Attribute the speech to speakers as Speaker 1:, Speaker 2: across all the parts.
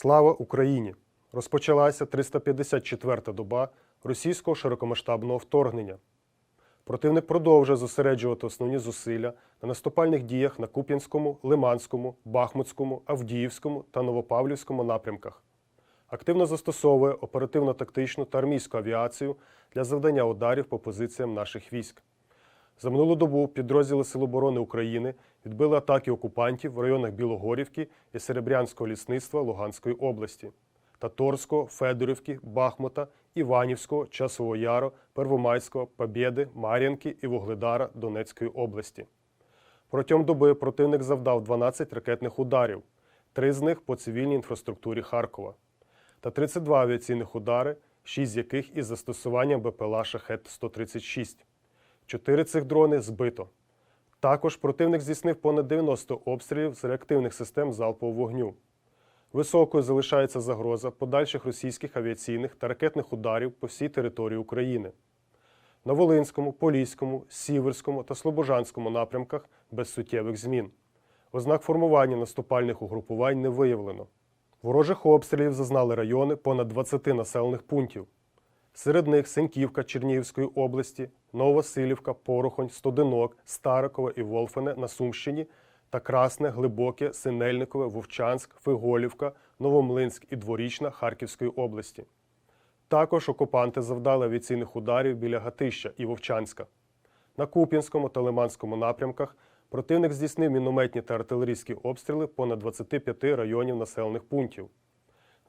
Speaker 1: Слава Україні! Розпочалася 354-та доба російського широкомасштабного вторгнення. Противник продовжує зосереджувати основні зусилля на наступальних діях на Куп'янському, Лиманському, Бахмутському, Авдіївському та Новопавлівському напрямках. Активно застосовує оперативно-тактичну та армійську авіацію для завдання ударів по позиціям наших військ. За минулу добу підрозділи Сил оборони України відбили атаки окупантів в районах Білогорівки і Серебрянського лісництва Луганської області, Таторського, Федорівки, Бахмута, Іванівського, Часового Яру, Первомайського, Побєди, Мар'їнки і Вугледара Донецької області. Протягом доби противник завдав 12 ракетних ударів, три з них по цивільній інфраструктурі Харкова, та 32 авіаційних удари, 6 з яких із застосуванням БПЛА Шахет-136. Чотири цих дрони збито. Також противник здійснив понад 90 обстрілів з реактивних систем залпового вогню. Високою залишається загроза подальших російських авіаційних та ракетних ударів по всій території України. На Волинському, Поліському, Сіверському та Слобожанському напрямках без суттєвих змін. Ознак формування наступальних угрупувань не виявлено. Ворожих обстрілів зазнали райони понад 20 населених пунктів. Серед них Сеньківка Чернігівської області, Нововасилівка, Порохонь, Стодинок, Старикове і Волфене на Сумщині та Красне, Глибоке, Синельникове, Вовчанськ, Фиголівка, Новомлинськ і Дворічна Харківської області. Також окупанти завдали авіаційних ударів біля Гатища і Вовчанська. На Куп'янському та Лиманському напрямках противник здійснив мінометні та артилерійські обстріли понад 25 районів населених пунктів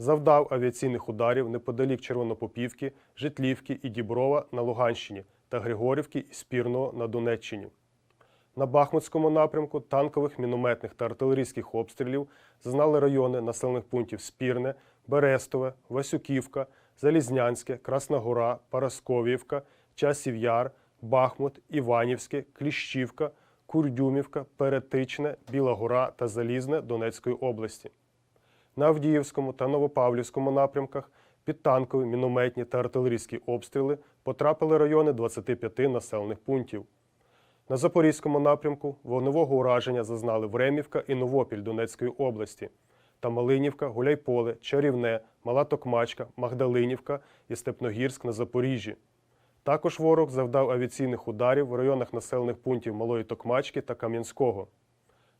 Speaker 1: завдав авіаційних ударів неподалік Червонопопівки, Житлівки і Діброва на Луганщині та Григорівки і Спірного на Донеччині. На Бахмутському напрямку танкових, мінометних та артилерійських обстрілів зазнали райони населених пунктів Спірне, Берестове, Васюківка, Залізнянське, Красна Гора, Парасковіївка, Часів Яр, Бахмут, Іванівське, Кліщівка, Курдюмівка, Перетичне, Біла Гора та Залізне Донецької області. На Авдіївському та Новопавлівському напрямках під танкові, мінометні та артилерійські обстріли потрапили райони 25 населених пунктів. На Запорізькому напрямку вогневого ураження зазнали Времівка і Новопіль Донецької області та Малинівка, Гуляйполе, Чарівне, Мала Токмачка, Магдалинівка і Степногірськ на Запоріжжі. Також ворог завдав авіаційних ударів в районах населених пунктів Малої Токмачки та Кам'янського.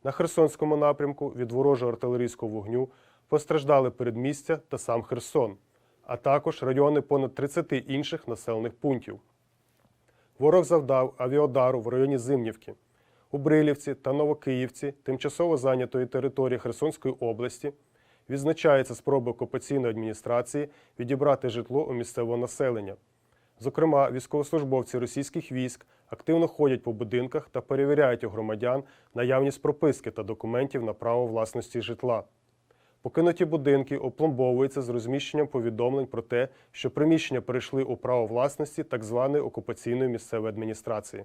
Speaker 1: На Херсонському напрямку від ворожого артилерійського вогню постраждали передмістя та сам Херсон, а також райони понад 30 інших населених пунктів. Ворог завдав авіодару в районі Зимнівки, у Брилівці та Новокиївці, тимчасово зайнятої території Херсонської області, відзначається спроба окупаційної адміністрації відібрати житло у місцевого населення. Зокрема, військовослужбовці російських військ активно ходять по будинках та перевіряють у громадян наявність прописки та документів на право власності житла. Покинуті будинки опломбовуються з розміщенням повідомлень про те, що приміщення перейшли у право власності так званої окупаційної місцевої адміністрації.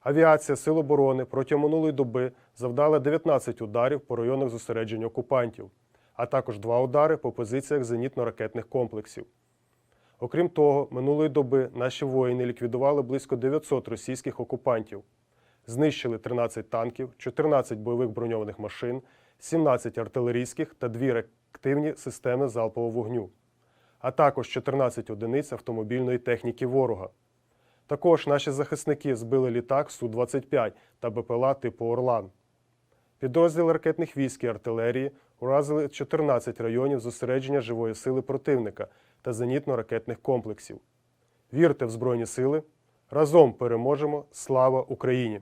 Speaker 1: Авіація Сил оборони протягом минулої доби завдала 19 ударів по районах зосередження окупантів, а також два удари по позиціях зенітно-ракетних комплексів. Окрім того, минулої доби наші воїни ліквідували близько 900 російських окупантів, знищили 13 танків, 14 бойових броньованих машин, 17 артилерійських та 2 реактивні системи залпового вогню, а також 14 одиниць автомобільної техніки ворога. Також наші захисники збили літак Су-25 та БПЛА типу Орлан. Підрозділи ракетних військ і артилерії уразили 14 районів зосередження живої сили противника та зенітно-ракетних комплексів. Вірте в Збройні сили! Разом переможемо! Слава Україні!